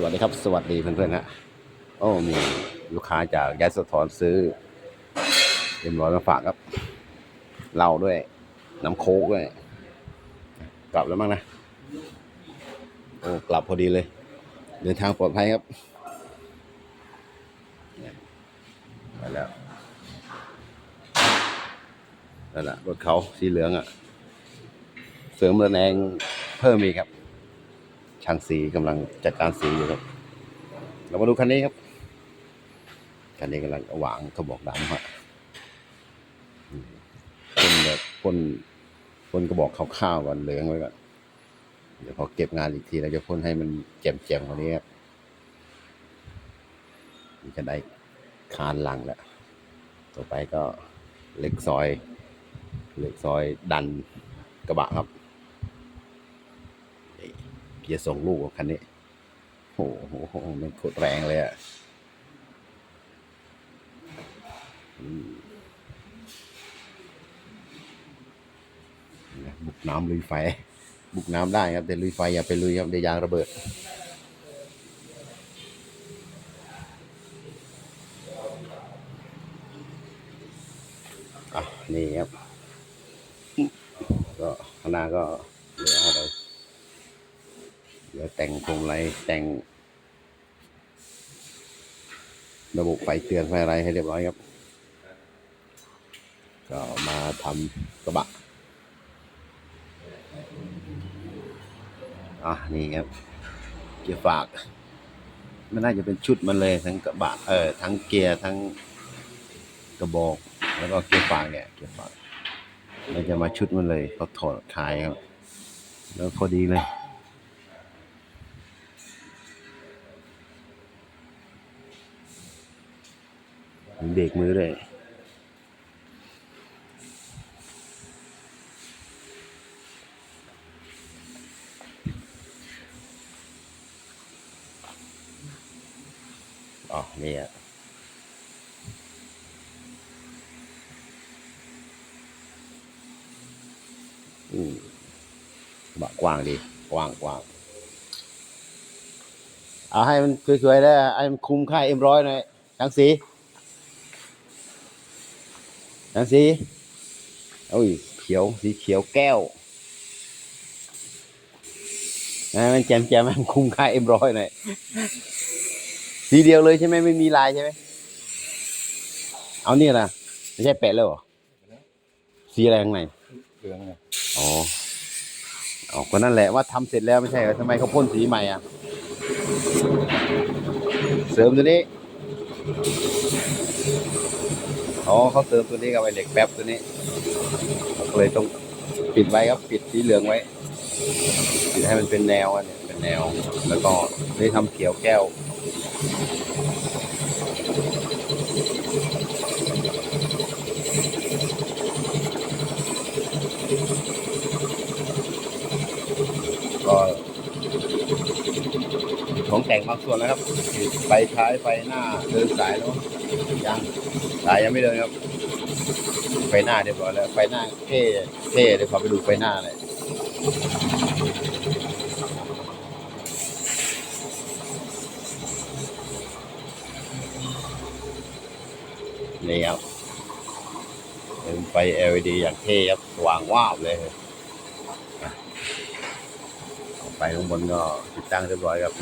สวัสดีครับ สวัสดีเพื่อนๆฮะโอ้มีลูกค้าจากยายสะทอนซื้อเอ็มร้อยมาฝากครับเหล้าด้วย น้ำโค้กด้วย กลับแล้วมั้งนะโอ้กลับพอดีเลย เดินทางปลอดภัยครับเนี่ยไปแล้วนั่นแหละรถเขาสีเหลืองอะ เสริมระแนงเพิ่มอีกครับ ช่างสีกำลังจัดการสีอยู่ครับ เรามาดูคันนี้ครับ คันนี้กำลังวางกระบอกดำฮะพ่นแบบพ่นพ่นกระบอกขาวๆก่อนเหลืองไว้ก่อน เดี๋ยวพอเก็บงานอีกทีเราจะพ่นให้มันแจ่มๆกว่านี้ครับมันจะได้คานหลังแล้ว ต่อไปก็เล็กซอย เล็กซอยดันกระบะครับ กียร์ส่งลูกกับคันนี้โอ้โหมันโคตรแรงเลยอะบุกน้ำลุยไฟ บุกน้ำได้ครับ แต่ลุยไฟอย่าไปลุยครับเดี๋ยวยางระเบิดอะนี่ครับก็ข้างหน้าก็ ดี๋ยวแต่งพวงไรแต่ง ระบบไฟเตือนไฟอะไรให้เรียบร้อยครับ ก็มาทำกระบะอะนี่ครับเกียร์ฝาก มันน่าจะเป็นชุดมันเลยทั้งกระบะเออทั้งเกียร์ทั้งกระบอก แล้วก็เกียร์ฝากเนี่ยเกียร์ฝากมันจะมาชุดมันเลยเขาถอดขายครับ แล้วพอดีเลย มีเบรกมือด้วยอ๋อนี่อะอืมบะกว้างดี กว้างกว้างเอาให้มันสวยๆได้ให้มันคุ้มค่าเอ็มร้อยหน่อยทั้งสี ทั้งสีโอ้ยเขียวสีเขียวแก้วให้มันแจมแจมๆให้มันคุ้มค่าเอ็มร้อยหน่อยสีเดียวเลยใช่ไหมไม่มีลายใช่ไหมเอานี่นะไม่ใช่แปะแล้วเหรอสีอะไรข้างในเหลืองไงอ๋อเอาก็นั่นแหละว่าทำเสร็จแล้วไม่ใช่เหรอทำไมเขาพ่นสีใหม่อะ เสริมตัวนี้ อ๋อเขาเสริมตัวนี้กับไอเหล็กแป๊บตัวนี้ก็เลยต้องปิดไว้ครับปิดสีเหลืองไว้ปิดให้มันเป็นแนวอะเนี่ยเป็นแนว แล้วก็นี่ทำเขียวแก้วก็ของแต่งบางส่วนแล้วครับไฟท้ายไฟหน้าเดินสายแล้วยัง สายยังไม่เดินครับ ไฟหน้าเรียบร้อยแล้ว ไฟหน้าเท่เท่เดี๋ยวขอไปดูไฟหน้าเลยนี่ครับเป็นไฟ LED อย่างเท่ครับสว่างวาบเลยไปข้างบนก็ติดตั้งเรียบร้อยครับ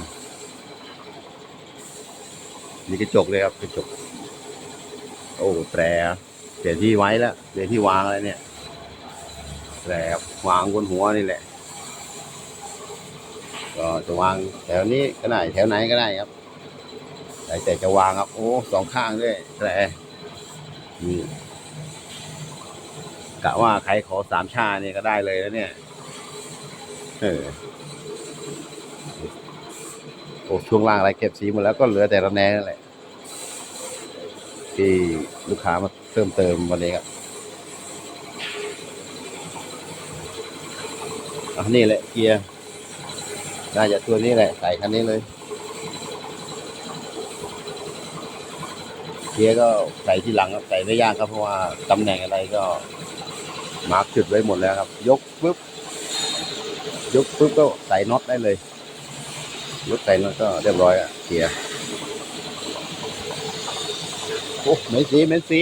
มีกระจกเลยครับกระจก โอ้แตรเสียที่ไว้แล้วเสียที่วางอะไรเนี่ยแตรวางบนหัวนี่แหละ ก็จะวางแถวนี้ก็ได้แถวไหนก็ได้ครับแต่แต่จะวางครับ โอ้สองข้างด้วยแตรนี่กะว่าใครขอสามชาเนี่ยก็ได้เลยแล้วเนี่ย เออโอ้ช่วงล่างอะไรเก็บสีหมดแล้วก็เหลือแต่ระแนงนั่นแหละ ที่ลูกค้ามาเติมเติมวันนี้ครับอะนี่แหละเกียร์ น่าจะตัวนี้แหละ ใส่คันนี้เลย เกียร์ก็ใส่ที่หลังครับ ใส่ไม่ยากครับ เพราะว่าตำแหน่งอะไรก็ มาร์กจุดไว้หมดแล้วครับ ยกปุ๊บ ยกปุ๊บก็ใส่น็อตได้เลยรถไถนั่นก็เรียบร้อยอะเคลียร์ โอ้เหม็นสีเหม็นสี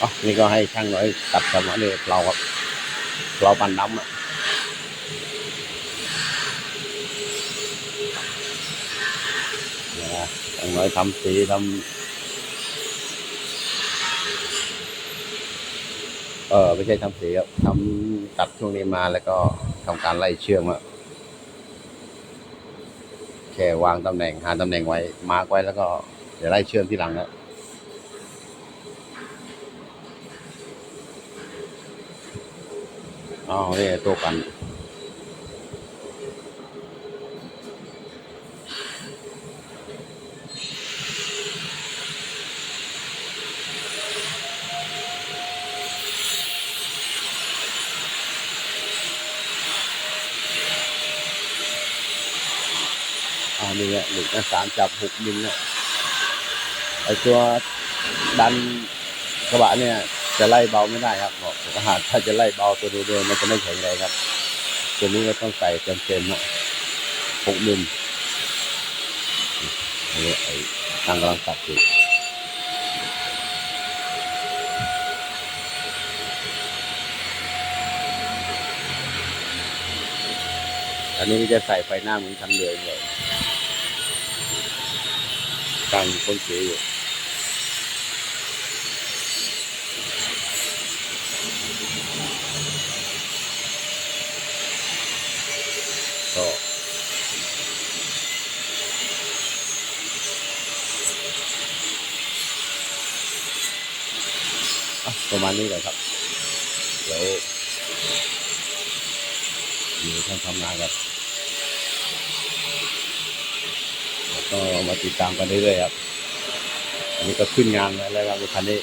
อ๋อนี่ก็ให้ช่างน้อยตัดสมาเนี่ยเราครับเราปั่นน้ำอะนะช่างน้อยทำสีทำ เออไม่ใช่ทำสีครับทำตัดช่วงนี้มาแล้วก็ทำการไล่เชื่อมอะแค่วางตำแหน่งหาตำแหน่งไว้ มาร์กไว้แล้วก็เดี๋ยวไล่เชื่อมที่หลังนะอ๋อนี่ตัวกัน นี่แหละหนึ่งสามจับหกมิลเนี่ยไอตัวดันกระบะเนี่ย จะไล่เบาไม่ได้ครับบอกหากถ้าจะไล่เบาตัวเดิมๆมันจะไม่แข็งแรงครับ ตัวนี้ก็ต้องใส่เต็มๆนะหกมิลอันนี้ไอ้ทางกำลังตัดอยู่อันนี้จะใส่ไฟหน้าเหมือนคันเรือเลย ตั้งต้นเสียอยู่ก็อะประมาณนี้ก่อนครับ เดี๋ยวเดี๋ยวท่านทำงานครับแล้ว ก็มาติดตามกันเรื่อยๆครับ อันนี้ก็ขึ้นงานแล้วครับรถคันนี้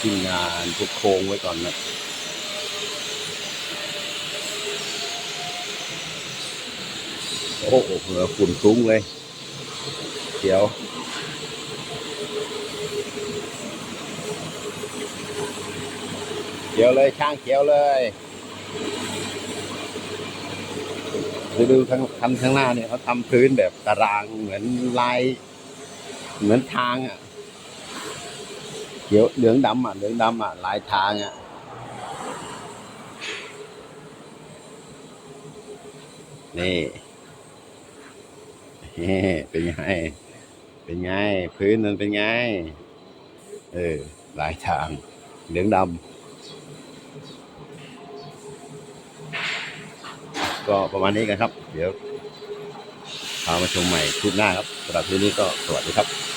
ขึ้นงานพวกโครงไว้ก่อนนะโอ้โหฝุ่นฟุ้งเลยเขียวเขียวเลยช่างเขียวเลย ดูดูข้างคันข้างหน้าเนี่ยเขาทำพื้นแบบตารางเหมือนลาย เหมือนทางอะเขียวเหลืองดำอะเหลืองดำอะลายทางอะนี่เฮ้เป็นไง เป็นไง พื้นมันเป็นไง เออ หลายทาง เหลืองดำ ก็ประมาณนี้กันครับ เดี๋ยวพามาชมใหม่คลิปหน้าครับสำหรับที่นี้ก็สวัสดีครับ